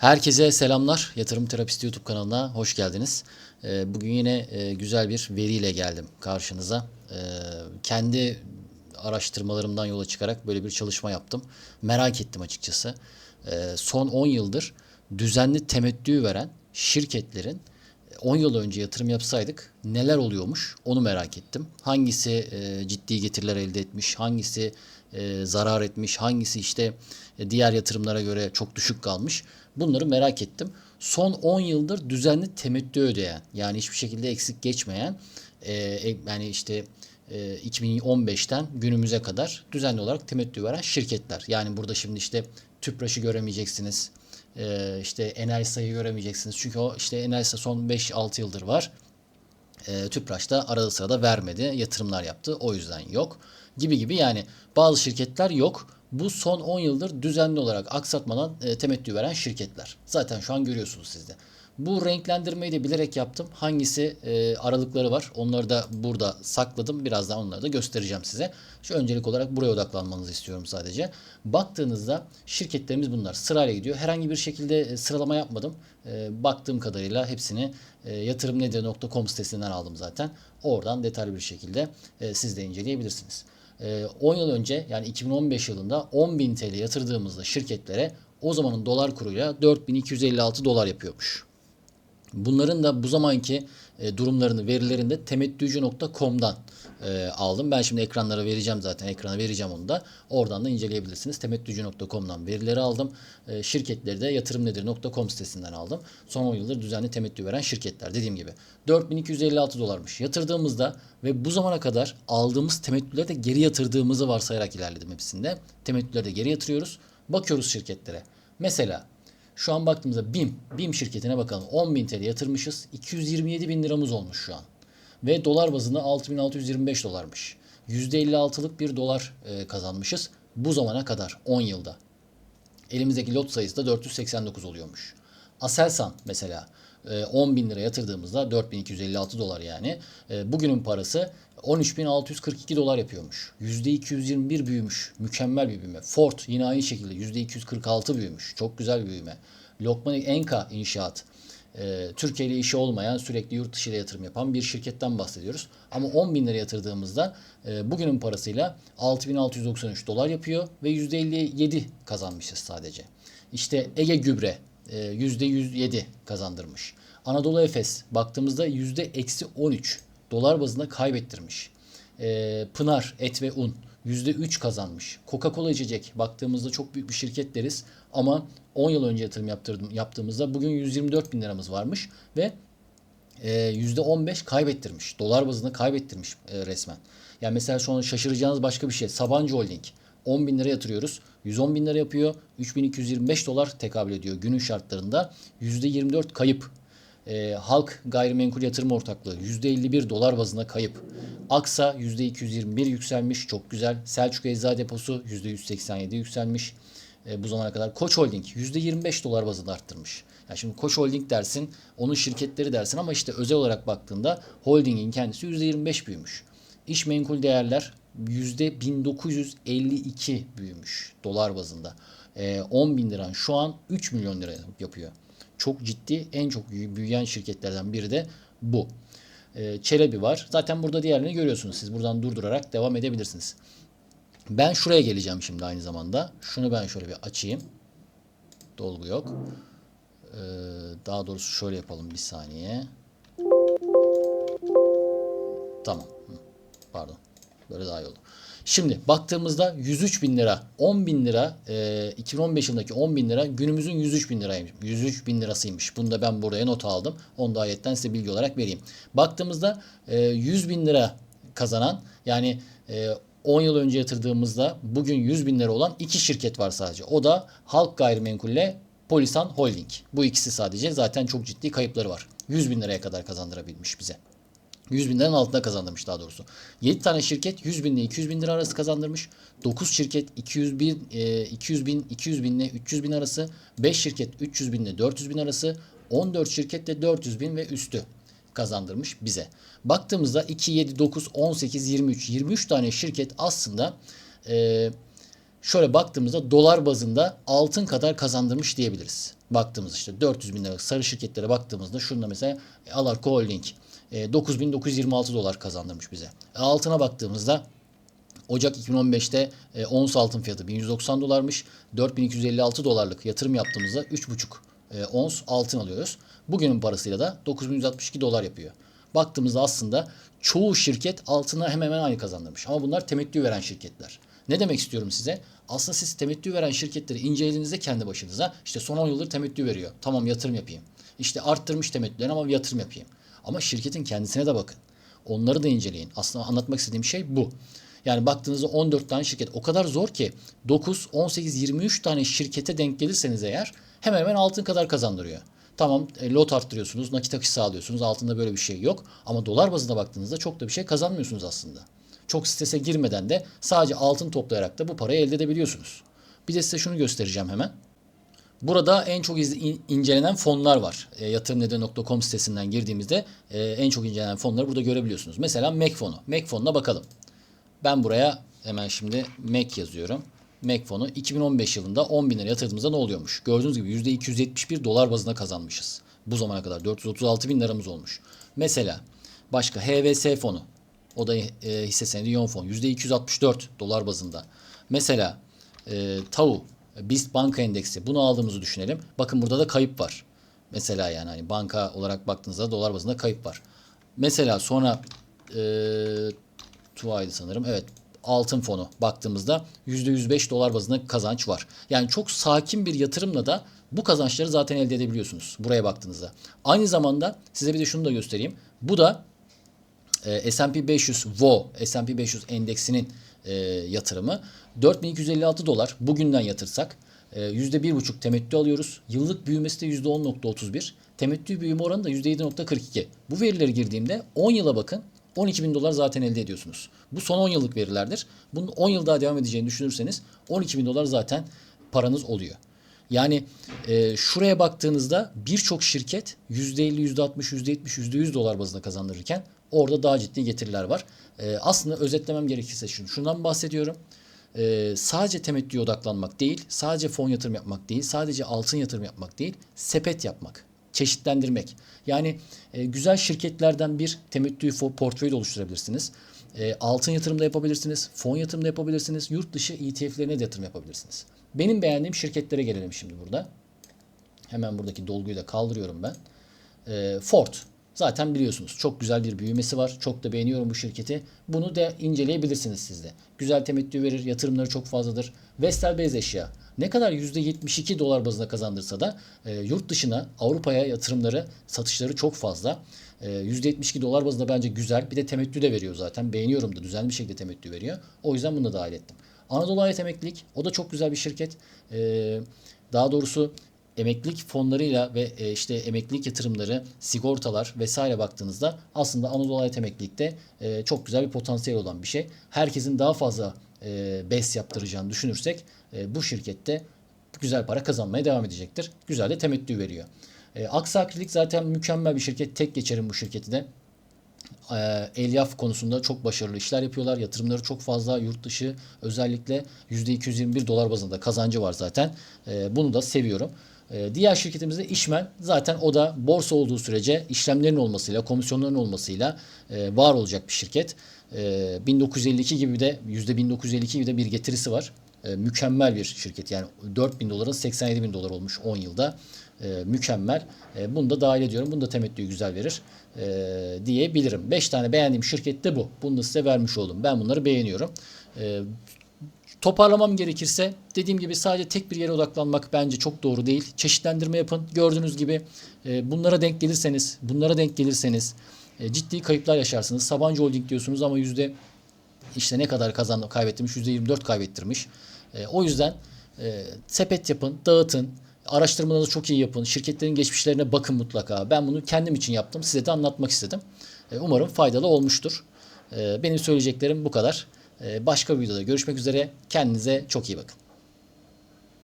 Herkese selamlar. Yatırım Terapisti YouTube kanalına hoş geldiniz. Ee, Bugün yine e, güzel bir veriyle geldim karşınıza. Ee, Kendi araştırmalarımdan yola çıkarak böyle bir çalışma yaptım. Merak ettim açıkçası. Ee, Son 10 yıldır düzenli temettü veren şirketlerin 10 yıl önce yatırım yapsaydık neler oluyormuş onu merak ettim. Hangisi e, ciddi getiriler elde etmiş, hangisi e, zarar etmiş, hangisi işte e, diğer yatırımlara göre çok düşük kalmış. Bunları merak ettim. Son 10 yıldır düzenli temettü ödeyen yani hiçbir şekilde eksik geçmeyen e, e, yani işte e, 2015'ten günümüze kadar düzenli olarak temettü veren şirketler. Yani burada şimdi işte TÜPRAŞ'ı göremeyeceksiniz. E, işte Enerjisa'yı göremeyeceksiniz. Çünkü o işte Enerjisa son 5-6 yıldır var. E, TÜPRAŞ da arada sırada vermedi. Yatırımlar yaptı. O yüzden yok. Gibi gibi yani bazı şirketler yok. Bu son 10 yıldır düzenli olarak aksatmadan e, temettü veren şirketler. Zaten şu an görüyorsunuz siz de. Bu renklendirmeyi de bilerek yaptım. Hangisi e, aralıkları var onları da burada sakladım. Birazdan onları da göstereceğim size. Şu öncelik olarak buraya odaklanmanızı istiyorum sadece. Baktığınızda şirketlerimiz bunlar. Sırayla gidiyor. Herhangi bir şekilde e, sıralama yapmadım. E, baktığım kadarıyla hepsini e, yatırımnedir.com sitesinden aldım zaten. Oradan detaylı bir şekilde e, siz de inceleyebilirsiniz. E, 10 yıl önce yani 2015 yılında 10.000 TL yatırdığımızda şirketlere o zamanın dolar kuruyla 4256 dolar yapıyormuş. Bunların da bu zamanki e, durumlarını, verilerini de temettücü.com'dan e, aldım. Ben şimdi ekranlara vereceğim zaten. Ekrana vereceğim onu da. Oradan da inceleyebilirsiniz. Temettücü.com'dan verileri aldım. E, şirketleri de yatırımnedir.com sitesinden aldım. Son 10 yıldır düzenli temettü veren şirketler. Dediğim gibi 4256 dolarmış. Yatırdığımızda ve bu zamana kadar aldığımız temettüleri de geri yatırdığımızı varsayarak ilerledim hepsinde. Temettüleri de geri yatırıyoruz. Bakıyoruz şirketlere. Mesela şu an baktığımızda BİM, BİM şirketine bakalım. 10.000 TL yatırmışız. 227 bin liramız olmuş şu an. Ve dolar bazında 6625 dolarmış. %56'lık bir dolar e, kazanmışız bu zamana kadar 10 yılda. Elimizdeki lot sayısı da 489 oluyormuş. Aselsan mesela e, 10 bin lira yatırdığımızda 4256 dolar yani. E, bugünün parası 13.642 dolar yapıyormuş. %221 büyümüş. Mükemmel bir büyüme. Ford yine aynı şekilde %246 büyümüş. Çok güzel bir büyüme. Lokman Enka İnşaat. E, Türkiye ile işi olmayan sürekli yurt dışı ile yatırım yapan bir şirketten bahsediyoruz. Ama 10 bin lira yatırdığımızda e, bugünün parasıyla 6693 dolar yapıyor ve %57 kazanmışız sadece. İşte Ege Gübre %107 kazandırmış. Anadolu Efes baktığımızda %-13 dolar bazında kaybettirmiş. E, Pınar Et ve Un %3 kazanmış. Coca-Cola içecek baktığımızda çok büyük bir şirket deriz ama 10 yıl önce yatırım yaptırdım, yaptığımızda bugün 124 bin liramız varmış ve e, %15 kaybettirmiş. Dolar bazında kaybettirmiş e, resmen. Yani mesela şu an şaşıracağınız başka bir şey. Sabancı Holding 10 bin lira yatırıyoruz. 110 bin lira yapıyor. 3225 dolar tekabül ediyor günün şartlarında. %24 kayıp. E, Halk Gayrimenkul Yatırım Ortaklığı %51 dolar bazında kayıp. Aksa %221 yükselmiş. Çok güzel. Selçuk Eczacı Deposu %187 yükselmiş. E, bu zamana kadar. Koç Holding %25 dolar bazında arttırmış. Yani şimdi Koç Holding dersin, onun şirketleri dersin ama işte özel olarak baktığında holdingin kendisi %25 büyümüş. İş menkul değerler %1952 büyümüş dolar bazında. E, 10 bin liran şu an 3 milyon lira yapıyor. Çok ciddi, en çok büyüyen şirketlerden biri de bu. E, Çelebi var. Zaten burada diğerlerini görüyorsunuz. Siz buradan durdurarak devam edebilirsiniz. Ben şuraya geleceğim şimdi aynı zamanda. Şunu ben şöyle bir açayım. Dolgu yok. Ee, daha doğrusu şöyle yapalım bir saniye. Tamam. Pardon. Daha iyi oldu. Şimdi baktığımızda 103 bin lira, 10 bin lira, e, 2015 yılındaki 10 bin lira günümüzün 103 bin liraymış. 103 bin lirasıymış. Bunu da ben buraya not aldım. Onu da ayetten size bilgi olarak vereyim. Baktığımızda e, 100 bin lira kazanan yani e, 10 yıl önce yatırdığımızda bugün 100 bin lira olan iki şirket var sadece. O da Halk Gayrimenkul ile Polisan Holding. Bu ikisi sadece zaten çok ciddi kayıpları var. 100 bin liraya kadar kazandırabilmiş bize. 100 bin liranın altında kazandırmış daha doğrusu. 7 tane şirket 100 bin ile 200 bin lira arası kazandırmış. 9 şirket 200 bin, 200 bin, 200 bin ile 300 bin arası. 5 şirket 300 bin ile 400 bin arası. 14 şirket de 400 bin ve üstü kazandırmış bize. Baktığımızda 2, 7, 9, 18, 23, 23 tane şirket aslında e, şöyle baktığımızda dolar bazında altın kadar kazandırmış diyebiliriz. Baktığımız işte 400 bin liralık sarı şirketlere baktığımızda şunda mesela Alarko Holding e, 9926 dolar kazandırmış bize. E, altına baktığımızda Ocak 2015'te e, ons altın fiyatı 1190 dolarmış. 4256 dolarlık yatırım yaptığımızda 3,5 e, ons altın alıyoruz. Bugünün parasıyla da 9162 dolar yapıyor. Baktığımızda aslında çoğu şirket altına hemen hemen aynı kazandırmış. Ama bunlar temettü veren şirketler. Ne demek istiyorum size? Aslında siz temettü veren şirketleri incelediğinizde kendi başınıza işte son 10 yıldır temettü veriyor. Tamam yatırım yapayım. İşte arttırmış temettülerini ama bir yatırım yapayım. Ama şirketin kendisine de bakın. Onları da inceleyin. Aslında anlatmak istediğim şey bu. Yani baktığınızda 14 tane şirket o kadar zor ki 9, 18, 23 tane şirkete denk gelirseniz eğer hemen hemen altın kadar kazandırıyor. Tamam e, lot arttırıyorsunuz, nakit akışı sağlıyorsunuz. Altında böyle bir şey yok. Ama dolar bazında baktığınızda çok da bir şey kazanmıyorsunuz aslında. Çok strese girmeden de sadece altın toplayarak da bu parayı elde edebiliyorsunuz. Bir de size şunu göstereceğim hemen. Burada en çok incelenen fonlar var. E, yatırımneden.com sitesinden girdiğimizde e, en çok incelenen fonları burada görebiliyorsunuz. Mesela MEK fonu. MEK fonuna bakalım. Ben buraya hemen şimdi MEK yazıyorum. MEK fonu 2015 yılında 10 bin lira yatırdığımızda ne oluyormuş? Gördüğünüz gibi %271 dolar bazında kazanmışız. Bu zamana kadar 436 bin liramız olmuş. Mesela başka HVS fonu. O da e, hisse senedi yoğun fon. %264 dolar bazında. Mesela e, TAU, BIST banka endeksi. Bunu aldığımızı düşünelim. Bakın burada da kayıp var. Mesela yani hani banka olarak baktığınızda dolar bazında kayıp var. Mesela sonra e, Tuğay'dı sanırım. Evet altın fonu baktığımızda %105 dolar bazında kazanç var. Yani çok sakin bir yatırımla da bu kazançları zaten elde edebiliyorsunuz buraya baktığınızda. Aynı zamanda size bir de şunu da göstereyim. Bu da e, S&P 500 WO, S&P 500 endeksinin e, yatırımı 4256 dolar bugünden yatırsak e, %1,5 temettü alıyoruz. Yıllık büyümesi de %10.31. Temettü büyüme oranı da %7.42. Bu verileri girdiğimde 10 yıla bakın 12 bin dolar zaten elde ediyorsunuz. Bu son 10 yıllık verilerdir. Bunun 10 yıl daha devam edeceğini düşünürseniz 12 bin dolar zaten paranız oluyor. Yani e, şuraya baktığınızda birçok şirket %50, %60, %70, %100 dolar bazında kazandırırken orada daha ciddi getiriler var. E, aslında özetlemem gerekirse şunu, şundan bahsediyorum. E, sadece temettüye odaklanmak değil, sadece fon yatırım yapmak değil, sadece altın yatırım yapmak değil, sepet yapmak çeşitlendirmek. Yani e, güzel şirketlerden bir temettü fo- portföy de oluşturabilirsiniz. E, altın yatırım da yapabilirsiniz, fon yatırım da yapabilirsiniz, yurt dışı ETF'lerine de yatırım yapabilirsiniz. Benim beğendiğim şirketlere gelelim şimdi burada. Hemen buradaki dolguyu da kaldırıyorum ben. E, Ford. Zaten biliyorsunuz çok güzel bir büyümesi var. Çok da beğeniyorum bu şirketi. Bunu da inceleyebilirsiniz siz de. Güzel temettü verir, yatırımları çok fazladır. Vestel Beyaz Eşya ne kadar %72 dolar bazında kazandırsa da e, yurt dışına, Avrupa'ya yatırımları, satışları çok fazla. E, %72 dolar bazında bence güzel. Bir de temettü de veriyor zaten. Beğeniyorum da düzenli bir şekilde temettü veriyor. O yüzden bunu da dahil ettim. Anadolu Hayat Emeklilik o da çok güzel bir şirket. E, daha doğrusu emeklilik fonlarıyla ve e, işte emeklilik yatırımları, sigortalar vesaire baktığınızda aslında Anadolu Hayat Emeklilik'te e, çok güzel bir potansiyel olan bir şey. Herkesin daha fazla e, BES yaptıracağını düşünürsek e, bu şirkette güzel para kazanmaya devam edecektir. Güzel de temettü veriyor. E, Aksa Akrilik zaten mükemmel bir şirket. Tek geçerim bu şirketi de. E, Elyaf konusunda çok başarılı işler yapıyorlar. Yatırımları çok fazla. Yurt dışı özellikle %221 dolar bazında kazancı var zaten. E, bunu da seviyorum. E, diğer şirketimizde İşmen zaten o da borsa olduğu sürece işlemlerin olmasıyla, komisyonların olmasıyla e, var olacak bir şirket. E, 1952 gibi de %1952 gibi de bir getirisi var. E, mükemmel bir şirket. Yani 4000 doların 87 bin dolar olmuş 10 yılda. Mükemmel. Bunu da dahil ediyorum. Bunu da temettüyü güzel verir e, diyebilirim. 5 tane beğendiğim şirket de bu. Bunu da size vermiş oldum. Ben bunları beğeniyorum. Toparlamam gerekirse dediğim gibi sadece tek bir yere odaklanmak bence çok doğru değil. Çeşitlendirme yapın. Gördüğünüz gibi e, bunlara denk gelirseniz, bunlara denk gelirseniz e, ciddi kayıplar yaşarsınız. Sabancı Holding diyorsunuz ama yüzde işte ne kadar kazandı kaybettirmiş? %24 kaybettirmiş. E, o yüzden e, sepet yapın, dağıtın. Araştırmalarınızı çok iyi yapın. Şirketlerin geçmişlerine bakın mutlaka. Ben bunu kendim için yaptım. Size de anlatmak istedim. E, umarım faydalı olmuştur. E, benim söyleyeceklerim bu kadar. E, başka bir videoda görüşmek üzere. Kendinize çok iyi bakın.